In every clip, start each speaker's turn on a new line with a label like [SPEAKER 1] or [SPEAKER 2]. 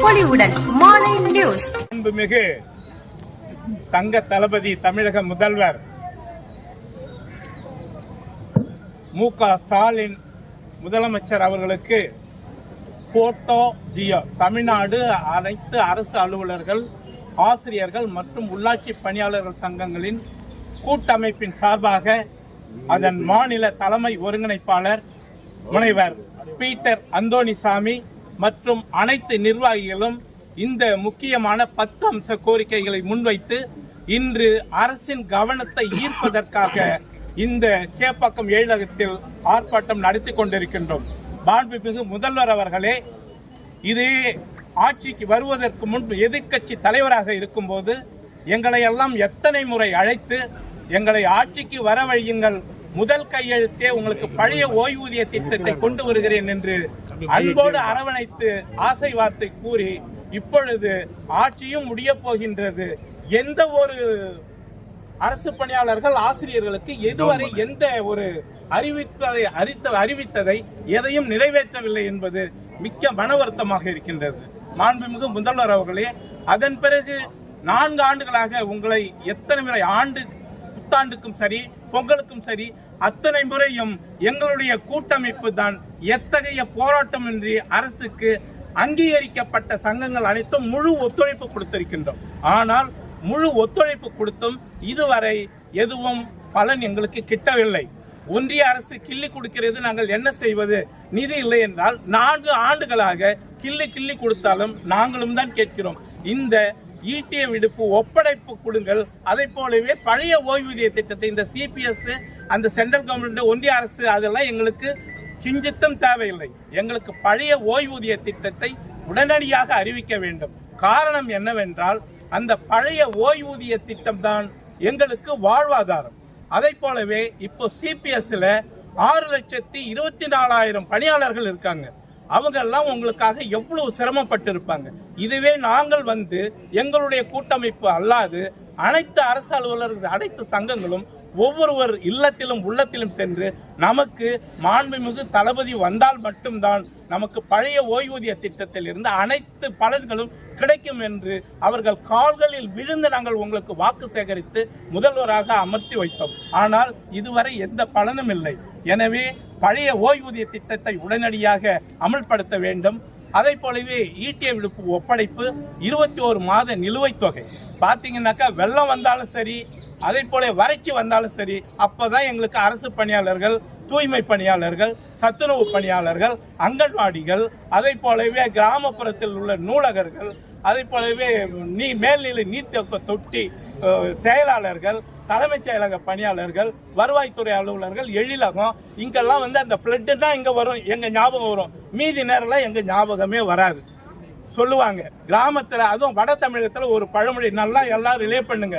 [SPEAKER 1] பொலிவுடன் மாலை நியூஸ்
[SPEAKER 2] அன்புமிகு தங்க தளபதி தமிழக முதல்வர் மு க. ஸ்டாலின் முதலமைச்சர் அவர்களுக்கு போட்டோ ஜியோ. தமிழ்நாடு அனைத்து அரசு அலுவலர்கள் ஆசிரியர்கள் மற்றும் உள்ளாட்சி பணியாளர்கள் சங்கங்களின் கூட்டமைப்பின் சார்பாக அதன் மாநில தலைமை ஒருங்கிணைப்பாளர் முனைவர் பீட்டர் அந்தோணிசாமி மற்றும் அனைத்து நிர்வாகிகளும் இந்த முக்கியமான பத்து அம்ச கோரிக்கைகளை முன்வைத்து இன்று அரசின் கவனத்தை ஈர்ப்பதற்காக இந்த சேப்பாக்கம் ஏழகத்தில் ஆர்ப்பாட்டம் நடத்தி கொண்டிருக்கின்றோம். மாண்புமிகு முதல்வர் அவர்களே இதே ஆட்சிக்கு வருவதற்கு முன்பு எதிர்க்கட்சி தலைவராக இருக்கும்போது எங்களை எல்லாம் எத்தனை முறை அழைத்து எங்களை ஆட்சிக்கு வரவழியுங்கள் முதல் கையெழுத்தே உங்களுக்கு பழைய ஓய்வூதிய திட்டத்தை கொண்டு வருகிறேன் என்று அன்போடு அரவணைத்து ஆசை வார்த்தை கூறி இப்பொழுது ஆட்சியும் முடிய போகின்றது. எந்த ஒரு அரசு பணியாளர்கள் ஆசிரியர்களுக்கு இதுவரை எந்த ஒரு அறிவித்ததை அறித்த அறிவித்ததை எதையும் நிறைவேற்றவில்லை என்பது மிக்க மன வருத்தமாக இருக்கின்றது. மாண்புமிகு முதல்வர் அவர்களே அதன் பிறகு நான்கு ஆண்டுகளாக உங்களை எத்தனை முறை ஆண்டு புத்தாண்டுக்கும் சரி பொங்கலுக்கும் சரி அத்தனை முறையும் எங்களுடைய கூட்டமைப்பு தான் எத்தகைய போராட்டமின்றி அரசுக்கு அங்கீகரிக்கப்பட்ட சங்கங்கள் அனைத்தும் முழு ஒத்துழைப்பு கொடுத்திருக்கின்றோம். ஆனால் முழு ஒத்துழைப்பு கொடுத்தும் இதுவரை எதுவும் பலன் எங்களுக்கு கிட்டவில்லை. ஒன்றிய அரசு கிள்ளி கொடுக்கிறது நாங்கள் என்ன செய்வது? நிதி இல்லை என்றால் நான்கு ஆண்டுகளாக கிள்ளி கிள்ளி கொடுத்தாலும் நாங்களும் தான் கேட்கிறோம். இந்த ஈட்டிய விடுப்பு ஒப்படைப்பு கொடுங்கள். அதை போலவே பழைய ஓய்வூதிய திட்டத்தை இந்த சிபிஎஸ் அந்த சென்ட்ரல் கவர்மெண்ட் ஒன்றிய அரசு அதெல்லாம் எங்களுக்கு கிஞ்சித்தும் தேவையில்லை. எங்களுக்கு பழைய ஓய்வூதிய திட்டத்தை உடனடியாக அறிவிக்க வேண்டும். காரணம் என்னவென்றால் அந்த பழைய ஓய்வூதிய திட்டம் தான் எங்களுக்கு வாழ்வாதாரம். அதை போலவே இப்போ சிபிஎஸ்ல ஆறு லட்சத்தி இருபத்தி நாலாயிரம் பணியாளர்கள் இருக்காங்க. அவங்க எல்லாம் உங்களுக்காக எவ்வளவு சிரமப்பட்டு இருப்பாங்க இதுவே நாங்கள் வந்து எங்களுடைய கூட்டமைப்பு அல்லாது அனைத்து அரசு அலுவலர்கள் அனைத்து சங்கங்களும் ஒவ்வொருவர் இல்லத்திலும் உள்ளத்திலும் சென்று நமக்கு மாண்புமிகு தளபதி வந்தால் மட்டும்தான் நமக்கு பழைய ஓய்வூதிய திட்டத்தில் இருந்து அனைத்து பலன்களும் கிடைக்கும் என்று அவர்கள் கால்களில் விழுந்து நாங்கள் உங்களுக்கு வாக்கு சேகரித்து முதல்வராக அமர்த்தி வைத்தோம். ஆனால் இதுவரை எந்த பலனும் இல்லை. எனவே பழைய ஓய்வூதிய திட்டத்தை உடனடியாக அமல்படுத்த வேண்டும். அதை போலவே ஈட்டிய விடுப்பு ஒப்படைப்பு இருபத்தி ஒரு மாத நிலுவைத் தொகை. பார்த்தீங்கன்னாக்கா வெள்ளம் வந்தாலும் சரி அதே போல வறட்சி வந்தாலும் சரி அப்பதான் எங்களுக்கு அரசு பணியாளர்கள் தூய்மை பணியாளர்கள் சத்துணவு பணியாளர்கள் அங்கன்வாடிகள் அதை போலவே கிராமப்புறத்தில் உள்ள நூலகர்கள் அதை போலவே நீ மேல்நிலை நீர்த்தேக்க தொட்டி செயலாளர்கள் தலைமைச் செயலக பணியாளர்கள் வருவாய்த்துறை அலுவலர்கள் எழிலகம் இங்கெல்லாம் வந்து அந்த ஃப்ளட்டு தான் இங்கே வரும் எங்கள் ஞாபகம் வரும். மீதி நேரம்லாம் எங்கள் ஞாபகமே வராது. சொல்லுவாங்க. கிராமத்தில் அதுவும் வட தமிழகத்தில் ஒரு பழமொழி நல்லா எல்லாம் ரிலே பண்ணுங்க.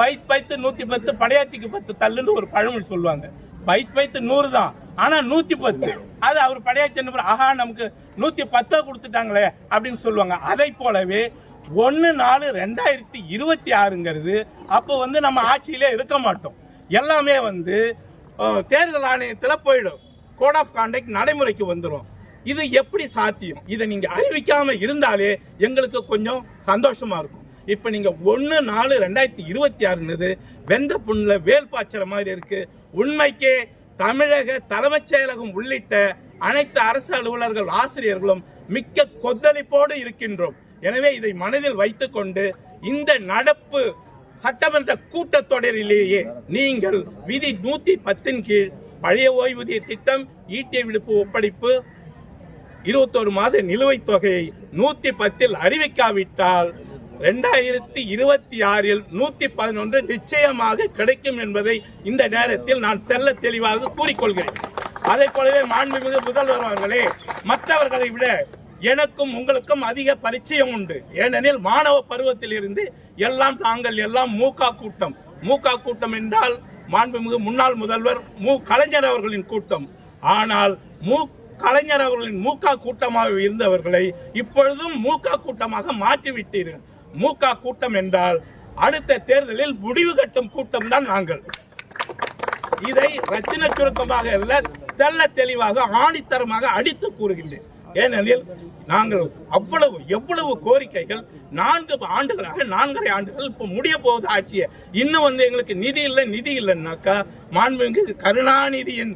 [SPEAKER 2] பைத் பைத்து நூற்றி பத்து படையாச்சிக்கு பத்து தள்ளுன்னு ஒரு பழமொழி சொல்லுவாங்க. பைத் பைத்து நூறு தான் ஆனால் நூற்றி பத்து. அது அவர் படையாச்சி ஆஹா நமக்கு நூற்றி பத்தை கொடுத்துட்டாங்களே அப்படின்னு சொல்லுவாங்க. அதை போலவே ஒன்று நாலு ரெண்டாயிரத்தி இருபத்தி ஆறுங்கிறது அப்போ வந்து நம்ம ஆட்சியிலே இருக்க மாட்டோம். எல்லாமே வந்து தேர்தல் ஆணையத்தில் போயிடும். கோட் ஆஃப் கான்டக்ட் நடைமுறைக்கு வந்துடும் இது எப்படி சாத்தியம்? இதை நீங்கள் அறிவிக்காமல் இருந்தாலே எங்களுக்கு கொஞ்சம் சந்தோஷமாக இருக்கும். இப்போ நீங்கள் ஒன்று நாலு ரெண்டாயிரத்தி இருபத்தி ஆறுனது வெந்த புண்ணில் வேல் பாய்ச்சற மாதிரி இருக்குது உண்மைக்கே தமிழக தலைமைச் செயலகம் உள்ளிட்ட அனைத்து அரசு அலுவலர்கள் ஆசிரியர்களும் மிக்க கொந்தளிப்போடு இருக்கின்றோம். எனவே இதை மனதில் வைத்துக்கொண்டு இந்த நடப்பு சட்டமன்ற கூட்டத்தொடரிலேயே நீங்கள் விதி நூத்தி பத்தின் கீழ் பழைய ஓய்வூதிய திட்டம் ஈட்டிய விடுப்பு ஒப்படைப்பு இருபத்தோரு மாத நிலுவைத் தொகையை நூத்தி பத்தில் அறிவிக்காவிட்டால் ரெண்டாயிரத்தி இருபத்தி ஆறில் நூத்தி பதினொன்று நிச்சயமாக கிடைக்கும் என்பதை இந்த நேரத்தில் நான் தெல்ல தெளிவாக கூறிக்கொள்கிறேன். அதை போலவே மாண்புமிகு முதல்வர் அவர்களே மற்றவர்களை விட எனக்கும் உங்களுக்கும் அதிக பரிச்சயம் உண்டு. ஏனெனில் மாணவ பருவத்தில் இருந்து எல்லாம் நாங்கள் எல்லாம் மூகா கூட்டம். மூகா கூட்டம் என்றால் மாண்புமிகு முன்னாள் முதல்வர் மு கலைஞர் அவர்களின் கூட்டம். ஆனால் மு கலைஞர் அவர்களின் மூகா கூட்டமாக இருந்தவர்களை இப்பொழுதும் மூகா கூட்டமாக மாற்றிவிட்டீர்கள். மூகா கூட்டம் என்றால் அடுத்த தேர்தலில் முடிவு கட்டும் கூட்டம் தான் நாங்கள். இதை ரத்தின சுருக்கமாக அல்ல தெல்ல தெளிவாக ஆணித்தரமாக அடித்து கூறுகின்றேன். ஏனெனில் நாங்கள் அவ்வளவு எவ்வளவு கோரிக்கைகள் நான்கு ஆண்டுகளாக நான்கரை ஆண்டுகள் இப்போ முடிய போகுது ஆட்சியை. இன்னும் வந்து எங்களுக்கு நிதி இல்லை நிதி இல்லைன்னாக்கா மாண்புமிகு கருணாநிதியின்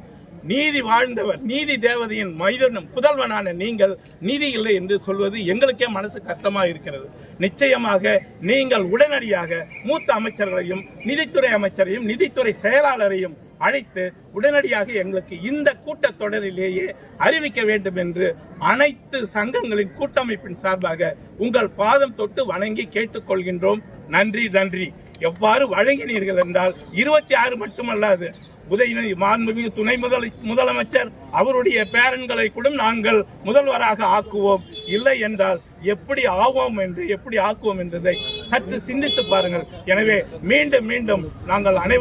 [SPEAKER 2] நீதி வாழ்ந்தவர் நீதி தேவதையின் மைதனும் புதல்வனான நீங்கள் நீதி இல்லை என்று சொல்வது எங்களுக்கே மனசு கஷ்டமாக இருக்கிறது. நிச்சயமாக நீங்கள் உடனடியாக மூத்த அமைச்சர்களையும் நிதித்துறை அமைச்சரையும் நிதித்துறை செயலாளரையும் அழைத்து உடனடியாக எங்களுக்கு இந்த கூட்டத்தொடரிலேயே அறிவிக்க வேண்டும் என்று அனைத்து சங்கங்களின் கூட்டமைப்பின் சார்பாக உங்கள் பாதம் தொட்டு வணங்கி கேட்டுக்கொள்கின்றோம். நன்றி நன்றி. எவ்வாறு வழங்கினீர்கள் என்றால் இருபத்தி ஆறு மட்டுமல்லாது உதயநிதி மாண்புமிகு துணை முதல் முதலமைச்சர் அவருடைய பேரன்களை கூட நாங்கள் முதல்வராக ஆக்குவோம். இல்லை என்றால் எப்படி ஆவோம் என்று எப்படி ஆக்குவோம் என்றதை சற்று சிந்தித்து பாருங்கள். எனவே மீண்டும் மீண்டும் நாங்கள் அனைவரும்